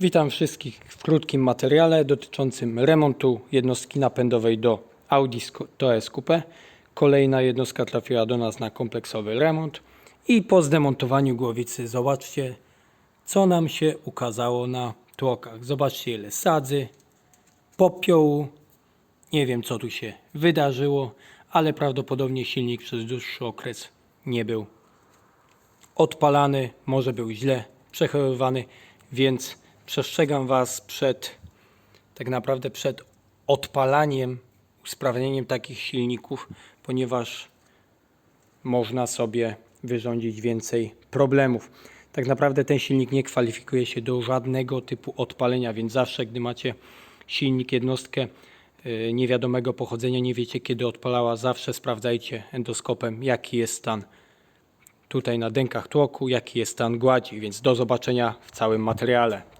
Witam wszystkich w krótkim materiale dotyczącym remontu jednostki napędowej do Audi TS Coupe. Kolejna jednostka trafiła do nas na kompleksowy remont i po zdemontowaniu głowicy zobaczcie co nam się ukazało na tłokach. Zobaczcie ile sadzy, popiołu. Nie wiem co tu się wydarzyło, ale prawdopodobnie silnik przez dłuższy okres nie był odpalany, może był źle przechowywany, więc przestrzegam Was przed tak naprawdę przed odpalaniem, usprawnieniem takich silników, ponieważ można sobie wyrządzić więcej problemów. Tak naprawdę ten silnik nie kwalifikuje się do żadnego typu odpalenia, więc zawsze gdy macie silnik, jednostkę y, niewiadomego pochodzenia, nie wiecie kiedy odpalała, zawsze sprawdzajcie endoskopem jaki jest stan tutaj na dękach tłoku, jaki jest stan gładzi, więc do zobaczenia w całym materiale.